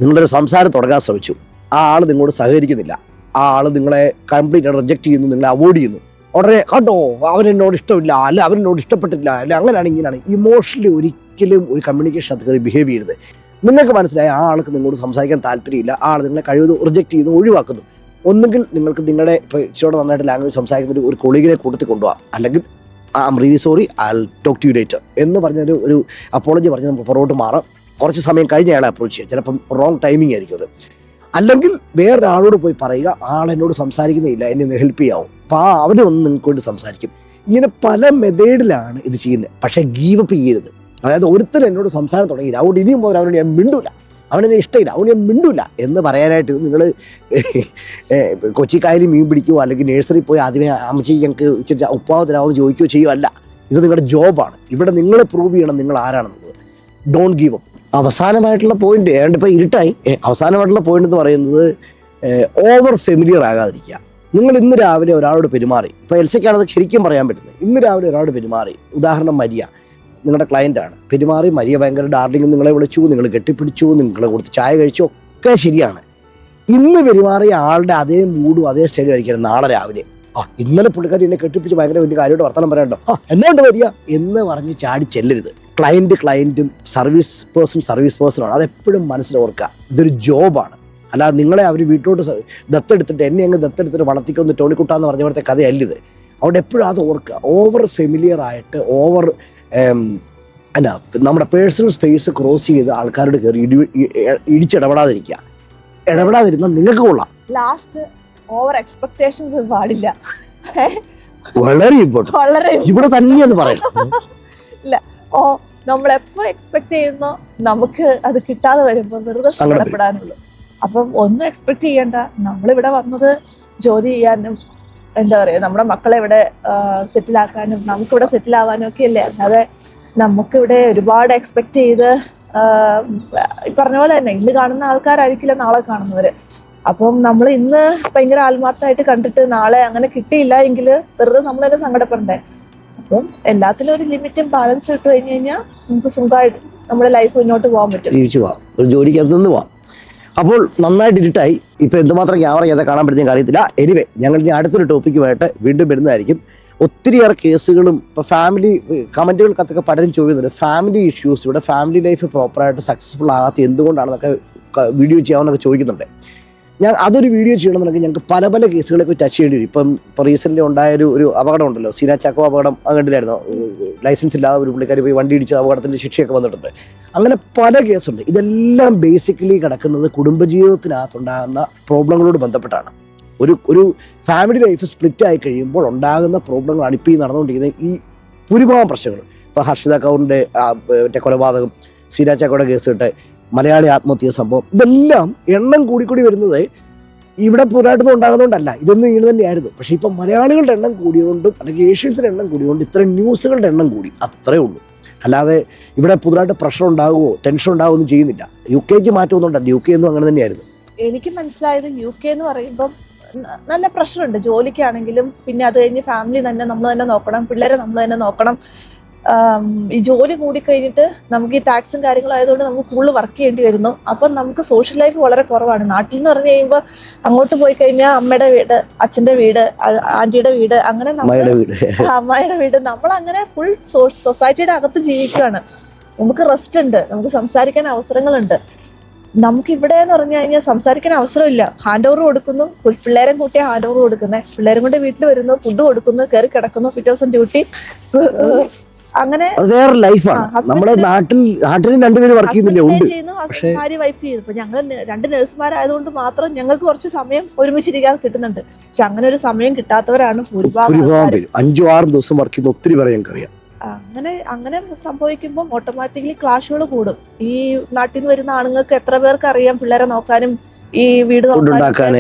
നിങ്ങളൊരു സംസാരം തുടങ്ങാൻ ശ്രമിച്ചു. ആ ആൾ നിങ്ങളോട് സഹകരിക്കുന്നില്ല. ആ ആൾ നിങ്ങളെ കംപ്ലീറ്റ് റിജക്റ്റ് ചെയ്യുന്നു നിങ്ങളെ അവോയ്ഡ് ചെയ്യുന്നു. ഉടനെ കണ്ടോ അവൻ എന്നോട് ഇഷ്ടമില്ല അല്ല അവൻ എന്നോട് ഇഷ്ടപ്പെട്ടില്ല അല്ല അങ്ങനെയാണ് ഇങ്ങനെയാണ്. ഇമോഷണലി ഒരിക്കലും ഒരു കമ്മ്യൂണിക്കേഷൻ അത് കയറി ബിഹേവ് ചെയ്യരുത്. നിങ്ങൾക്ക് മനസ്സിലായ ആ ആൾക്ക് നിങ്ങളോട് സംസാരിക്കാൻ താല്പര്യമില്ല ആൾ നിങ്ങളെ കഴിവ് റിജക്റ്റ് ചെയ്യുന്നു ഒഴിവാക്കുന്നു. ഒന്നുകിൽ നിങ്ങൾക്ക് നിങ്ങളുടെ ഇപ്പോൾ ഇച്ചിരി നന്നായിട്ട് ലാംഗ്വേജ് സംസാരിക്കുന്ന ഒരു- കൊളീഗിനെ കൂട്ടത്തിൽ കൊണ്ടുപോകാം അല്ലെങ്കിൽ I am sorry I talk to you later എന്ന് പറഞ്ഞൊരു ഒരു അപ്പോളജി പറഞ്ഞ് നമുക്ക് പുറകോട്ട് മാറാം. കുറച്ച് സമയം കഴിഞ്ഞ് അയാളെ അപ്രോച്ച് ചെയ്യാം. ചിലപ്പം റോങ് ടൈമിംഗ് ആയിരിക്കും അത്. അല്ലെങ്കിൽ വേറൊരാളോട് പോയി പറയുക ആൾ എന്നോട് സംസാരിക്കുന്നില്ല എന്നെ ഹെൽപ്പ് ചെയ്യാവും? അപ്പോൾ ആ അവരെ ഒന്ന് നിങ്ങൾക്ക് വേണ്ടി സംസാരിക്കും. ഇങ്ങനെ പല മെത്തേഡിലാണ് ഇത് ചെയ്യുന്നത്. പക്ഷേ ഗീവ് അപ്പ് ചെയ്യരുത്. അതായത് ഒരുത്തൻ എന്നോട് സംസാരം തുടങ്ങിയില്ല അതുകൊണ്ട് ഇനിയും മുതൽ അവനോട് ഞാൻ മിണ്ടൂല. അവനെന്നെ ഇഷ്ടമില്ല അവന് ഞാൻ മിണ്ടൂല. എന്ന് പറയാനായിട്ട് നിങ്ങൾ കൊച്ചിക്കായലിൽ മീൻ പിടിക്കുകയോ അല്ലെങ്കിൽ നഴ്സറി പോയി ആദ്യമേ അമ്മച്ചി ഞങ്ങൾക്ക് ഇച്ചിരി ഉപ്പാവ് തരാമെന്ന് ചോദിക്കുകയോ ചെയ്യുമല്ല ഇത് നിങ്ങളുടെ ജോബാണ് ഇവിടെ നിങ്ങൾ പ്രൂവ് ചെയ്യണം നിങ്ങൾ ആരാണെന്നുള്ളത്. ഡോണ്ട് ഗീവ് അപ്പ് അവസാനമായിട്ടുള്ള പോയിന്റ് ഏതാണ്ട് ഇപ്പോൾ ഇരുട്ടായി. അവസാനമായിട്ടുള്ള പോയിന്റ് എന്ന് പറയുന്നത് ഓവർ ഫെമിലിയർ ആകാതിരിക്കുക. നിങ്ങൾ ഇന്ന് രാവിലെ ഒരാളോട് പെരുമാറി. ഇപ്പോൾ എൽസയ്ക്കാണത് ശരിക്കും പറയാൻ പറ്റുന്നത്. ഇന്ന് രാവിലെ ഒരാളോട് പെരുമാറി. ഉദാഹരണം മരിയ. നിങ്ങളുടെ ആണ്. പെരുമാറി മരിയ ഭയങ്കര ഡാർലിംഗ് നിങ്ങളെ വിളിച്ചു നിങ്ങൾ കെട്ടിപ്പിടിച്ചു നിങ്ങളെ കൊടുത്ത് ചായ കഴിച്ചു ഒക്കെ ശരിയാണ്. ഇന്ന് പെരുമാറിയ ആളുടെ അതേ മൂഡും അതേ സ്റ്റൈലും ആയിരിക്കണം നാളെ രാവിലെ. ആ ഇന്നലെ പുള്ളിക്കാരി എന്നെ കെട്ടിപ്പിച്ച് ഭയങ്കര വലിയ കാര്യമായിട്ട് വർത്തമാനം പറയണ്ടോ ആ എന്നാണ്ട് വരിക എന്ന് പറഞ്ഞ് ചാടി ചെല്ലരുത്. ക്ലയന്റ് ക്ലയന്റും സർവീസ് പേഴ്സൺ സർവീസ് പേഴ്സണാണ് അതെപ്പോഴും മനസ്സിൽ ഓർക്കുക. ഇതൊരു ജോബാണ് അല്ലാതെ നിങ്ങളെ അവർ വീട്ടിലോട്ട് ദത്തെടുത്തിട്ട് എന്നെ അങ്ങ് ദത്തെടുത്തിട്ട് വളർത്തിക്കൊന്ന് ടോണിക്കുട്ടാന്ന് പറഞ്ഞ പോലത്തെ കഥയല്ല ഇത്. അവിടെ എപ്പോഴും അത് ഓർക്കുക. ഓവർ ഫെമിലിയർ ആയിട്ട് ഓവർ എന്നാ നമ്മുടെ പേഴ്സണൽ സ്പേസ് ക്രോസ് ചെയ്ത് ആൾക്കാരോട് കയറി ഇടി ഇടിച്ചിടപെടാതിരിക്കുക. ഇടപെടാതിരുന്നാൽ നിങ്ങൾക്ക് കൊള്ളാം. ലാസ്റ്റ് ഓവർ എക്സ്പെക്ടേഷൻസ് പാടില്ല. വളരെ ഇമ്പോർട്ടന്റ് വളരെ ഇവിടെ തന്നെ അത് ഇല്ല. ഓ നമ്മൾ എപ്പോ എക്സ്പെക്ട് ചെയ്യുന്നോ? നമുക്ക് അത് കിട്ടാതെ വരുമ്പോൾ വെറുതെ. സങ്കടപ്പെടാനുള്ളൂ. അപ്പം ഒന്നും എക്സ്പെക്ട് ചെയ്യണ്ട. നമ്മളിവിടെ വന്നത് ജോലി ചെയ്യാനും എന്താ പറയാ നമ്മുടെ മക്കളെ ഇവിടെ സെറ്റിൽ ആക്കാനും നമുക്കിവിടെ സെറ്റിൽ ആവാനും ഒക്കെ അല്ലേ? അല്ലാതെ നമുക്കിവിടെ ഒരുപാട് എക്സ്പെക്ട് ചെയ്ത് പറഞ്ഞ പോലെ തന്നെ ഇന്ന് കാണുന്ന ആൾക്കാരായിരിക്കില്ല നാളെ കാണുന്നവര്. അപ്പം നമ്മൾ ഇന്ന് ഭയങ്കര ആത്മാർത്ഥമായിട്ട് കണ്ടിട്ട് നാളെ അങ്ങനെ കിട്ടിയില്ല എങ്കിൽ വെറുതെ നമ്മളൊക്കെ സങ്കടപ്പെടണ്ടേ? അപ്പം എല്ലാത്തിനും ഒരു ലിമിറ്റും ബാലൻസ് ഇട്ട് കഴിഞ്ഞ് കഴിഞ്ഞാൽ നമുക്ക് സുഖമായിട്ട് നമ്മുടെ ലൈഫ് മുന്നോട്ട് പോകാൻ പറ്റും. ജീവിച്ചു പോവാം. ഒരു ജോലിക്കകത്ത് നിന്ന് പോവാം. അപ്പോൾ നന്നായിട്ട് ഇരുട്ടായി ഇപ്പോൾ എന്തുമാത്രം ക്യാമറ ചെയ്താൽ കാണാൻ പറ്റുന്ന അറിയത്തില്ല. എനിവേ ഞങ്ങൾ ഇനി അടുത്തൊരു ടോപ്പിക്കുമായിട്ട് വീണ്ടും വരുന്നതായിരിക്കും. ഒത്തിരിയേറെ കേസുകളും ഇപ്പോൾ ഫാമിലി കമന്റുകൾക്കത്തൊക്കെ പലരും ചോദിക്കുന്നുണ്ട്. ഫാമിലി ഇഷ്യൂസ് ഇവിടെ ഫാമിലി ലൈഫ് പ്രോപ്പറായിട്ട് സക്സസ്ഫുൾ ആകാത്ത എന്തുകൊണ്ടാണെന്നൊക്കെ വീഡിയോ ചെയ്യാമെന്നൊക്കെ ചോദിക്കുന്നുണ്ട്. ഞാൻ അതൊരു വീഡിയോ ചെയ്യണമെന്നുണ്ടെങ്കിൽ ഞങ്ങൾക്ക് പല പല കേസുകളൊക്കെ ടച്ച് ചെയ്യേണ്ടി വരും. ഇപ്പം ഇപ്പോൾ റീസെന്റ് ഉണ്ടായൊരു ഒരു അപകടം ഉണ്ടല്ലോ. സീന ചാക്കോ അപകടം അത് ലൈസൻസ് ഇല്ലാതെ ഒരു പുള്ളിക്കാർ പോയി വണ്ടി ഇടിച്ച അപകടത്തിന്റെ ശിക്ഷയൊക്കെ വന്നിട്ടുണ്ട്. അങ്ങനെ പല കേസുണ്ട്. ഇതെല്ലാം ബേസിക്കലി കിടക്കുന്നത് കുടുംബജീവിതത്തിനകത്തുണ്ടാകുന്ന പ്രോബ്ലങ്ങളോട് ബന്ധപ്പെട്ടാണ്. ഒരു ഒരു ഫാമിലി ലൈഫ് സ്പ്ലിറ്റ് ആയി കഴിയുമ്പോൾ ഉണ്ടാകുന്ന പ്രോബ്ലങ്ങളാണ് ഇപ്പോൾ ഈ നടന്നുകൊണ്ടിരിക്കുന്ന ഈ ഭൂരിഭാഗം പ്രശ്നങ്ങൾ ഇപ്പോൾ ഹർഷിത കൗറിന്റെ മറ്റേ കൊലപാതകം സീരാ ചാക്കോയുടെ കേസ് ഇട്ട് മലയാളി ആത്മഹത്യ സംഭവം. ഇതെല്ലാം എണ്ണം കൂടിക്കൂടി വരുന്നത് ഇവിടെ പോരാട്ടം ഉണ്ടാകുന്നതുകൊണ്ടല്ല. ഇതൊന്നും ഇങ്ങനെ തന്നെയായിരുന്നു. പക്ഷേ ഇപ്പം മലയാളികളുടെ എണ്ണം കൂടിയോണ്ടും അല്ലെങ്കിൽ ഏഷ്യൻസിന്റെ എണ്ണം കൂടിയോണ്ട് ഇത്രയും ന്യൂസുകളുടെ എണ്ണം കൂടി. അത്രേ ഉള്ളൂ. അല്ലാതെ ഇവിടെ പുതുതായിട്ട് പ്രഷർ ഉണ്ടാകുമോ ടെൻഷൻ ഉണ്ടാകുമോ ഒന്നും ചെയ്യുന്നില്ല യു കെക്ക് മാറ്റമൊന്നുണ്ടല്ല യു കെ ഒന്നും അങ്ങനെ തന്നെയായിരുന്നു. എനിക്ക് മനസ്സിലായത് യു കെ എന്ന് പറയുമ്പം നല്ല പ്രഷറുണ്ട്. ജോലിക്കാണെങ്കിലും പിന്നെ അത് കഴിഞ്ഞ് ഫാമിലി തന്നെ നമ്മൾ തന്നെ നോക്കണം പിള്ളേരെ നമ്മൾ തന്നെ നോക്കണം. ഈ ജോലി കൂടിക്കഴിഞ്ഞിട്ട് നമുക്ക് ഈ ടാക്സും കാര്യങ്ങളും ആയതുകൊണ്ട് നമുക്ക് കൂടുതൽ വർക്ക് ചെയ്യേണ്ടി വരുന്നു. അപ്പം നമുക്ക് സോഷ്യൽ ലൈഫ് വളരെ കുറവാണ്. നാട്ടിൽ എന്ന് പറഞ്ഞു കഴിയുമ്പോൾ അങ്ങോട്ട് പോയി കഴിഞ്ഞാൽ അമ്മയുടെ വീട് അച്ഛന്റെ വീട് ആന്റിയുടെ വീട് അങ്ങനെ നമ്മുടെ അമ്മയുടെ വീട്. അമ്മായിയുടെ വീട്. നമ്മൾ അങ്ങനെ ഫുൾ സൊസൈറ്റിയുടെ അകത്ത് ജീവിക്കുകയാണ്. നമുക്ക് റെസ്റ്റ് ഉണ്ട്. നമുക്ക് സംസാരിക്കാൻ അവസരങ്ങളുണ്ട്. നമുക്ക് ഇവിടെ എന്ന് പറഞ്ഞു കഴിഞ്ഞാൽ സംസാരിക്കാൻ അവസരമില്ല. ഹാൻഡ് ഓവർ കൊടുക്കുന്നു. പിള്ളേരെ കൂട്ടിയ ഹാൻഡ് ഓവർ കൊടുക്കുന്നത് പിള്ളേരും കൊണ്ട് വീട്ടിൽ വരുന്നു. ഫുഡ് കൊടുക്കുന്നു. കയറി കിടക്കുന്നു. പിറ്റേ ദിവസം ഡ്യൂട്ടി അങ്ങനെ വേറെ ലൈഫാണ് നമ്മുടെ നാട്ടിൽ നാട്ടിലും രണ്ടുപേരും വർക്ക് ചെയ്യുന്നില്ലേ? ഉണ്ട്. പക്ഷേ- വൈഫ് ചെയ്യുന്നു. ഇപ്പൊ ഞങ്ങൾ രണ്ട് നഴ്സുമാരായതുകൊണ്ട് മാത്രം ഞങ്ങൾക്ക് കുറച്ച് സമയം ഒരുമിച്ചിരിക്കാൻ കിട്ടുന്നുണ്ട്. പക്ഷെ അങ്ങനെ ഒരു സമയം കിട്ടാത്തവരാണ് ഭൂരിഭാഗം. പേരും. അഞ്ചും ആറും ദിവസം വർക്ക് ചെയ്യുന്ന ഒത്തിരി പേരെ ഞങ്ങൾക്കറിയാം. അങ്ങനെ അങ്ങനെ സംഭവിക്കുമ്പോൾ ഓട്ടോമാറ്റിക്കലി ക്ലാഷുകൾ കൂടും. ഈ നാട്ടിൽ നിന്ന് വരുന്ന ആണുങ്ങൾക്ക് എത്ര പേർക്ക് അറിയാം? പിള്ളേരെ നോക്കാനും ഈ വീട്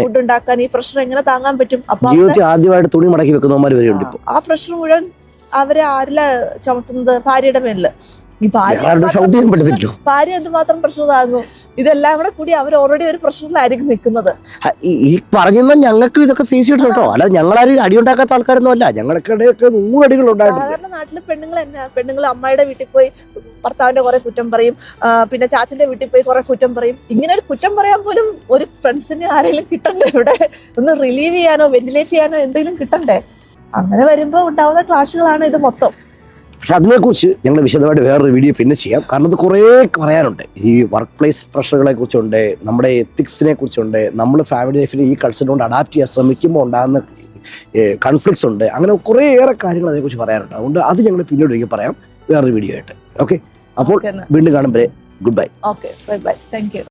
ഫുഡ് ഉണ്ടാക്കാൻ ഈ പ്രഷർ എങ്ങനെ താങ്ങാൻ പറ്റും? അപ്പൊ ജീവിതത്തിൽ ആദ്യമായിട്ട് തുണി മടക്കി വെക്കുന്നവന്മാർ വരെയുണ്ട് ആ പ്രഷർ മുഴുവൻ അവരെ ആരിലാ ചുമത്തുന്നത് ഭാര്യയുടെ മേലിൽ. ഈ ഭാര്യ ഭാര്യ എന്തുമാത്രം താങ്ങും ഇതെല്ലാം കൂടെ കൂടി അവർ ഓൾറെഡി ഒരു പ്രശ്നത്തിലായിരിക്കും നിൽക്കുന്നത്. ഈ- പറയുന്ന ഞങ്ങൾക്ക് ഇതൊക്കെ ഫേസ് ചെയ്തിട്ടുണ്ട്? കേട്ടോ ഞങ്ങൾ ഞങ്ങളാരും അടി ഉണ്ടാക്കാത്ത ആൾക്കാരൊന്നും അല്ല ഞങ്ങളുടെ ഇടയൊക്കെ അടികൾ ഉണ്ടായിട്ടുണ്ട് സാധാരണ നാട്ടിലെ പെണ്ണുങ്ങൾ എന്നാ? പെണ്ണുങ്ങൾ അമ്മയുടെ വീട്ടിൽ പോയി ഭർത്താവിന്റെ കുറെ കുറ്റം പറയും. പിന്നെ ചാച്ചന്റെ വീട്ടിൽ പോയി കുറെ കുറ്റം പറയും. ഇങ്ങനെ ഒരു കുറ്റം പറയാൻ പോലും ഒരു ഫ്രണ്ട്സിന് ആരെങ്കിലും കിട്ടണ്ടേ ഇവിടെ? ഒന്ന് റിലീവ് ചെയ്യാനോ വെന്റിലേറ്റ് ചെയ്യാനോ എന്തെങ്കിലും കിട്ടണ്ടേ? അങ്ങനെ വരുമ്പോൾ ഉണ്ടാവുന്ന ക്ലാഷുകളാണ് ഇത് മൊത്തം. പക്ഷെ അതിനെക്കുറിച്ച് ഞങ്ങൾ വിശദമായിട്ട് വേറൊരു വീഡിയോ പിന്നെ ചെയ്യാം. കാരണം ഇത് കുറേ പറയാനുണ്ട്. ഈ വർക്ക് പ്ലേസ് പ്രഷറുകളെ കുറിച്ചുണ്ട് നമ്മുടെ എത്തിക്സിനെ കുറിച്ചുണ്ട് നമ്മൾ ഫാമിലി ലൈഫിൽ ഈ കൾച്ചറിനോട് അഡാപ്റ്റ് ചെയ്യാൻ ശ്രമിക്കുമ്പോൾ ഉണ്ടാകുന്ന കൺഫ്ലിക്ട്സ് ഉണ്ട്. അങ്ങനെ കുറേയേറെ ഏറെ കാര്യങ്ങൾ അതിനെക്കുറിച്ച് പറയാനുണ്ട്. അതുകൊണ്ട് അത് ഞങ്ങൾ പിന്നീട് ഒരിക്കൽ പറയാം. വേറൊരു വീഡിയോ ആയിട്ട്. ഓക്കെ അപ്പോൾ വീണ്ടും കാണുമ്പോൾ goodbye okay bye bye thank you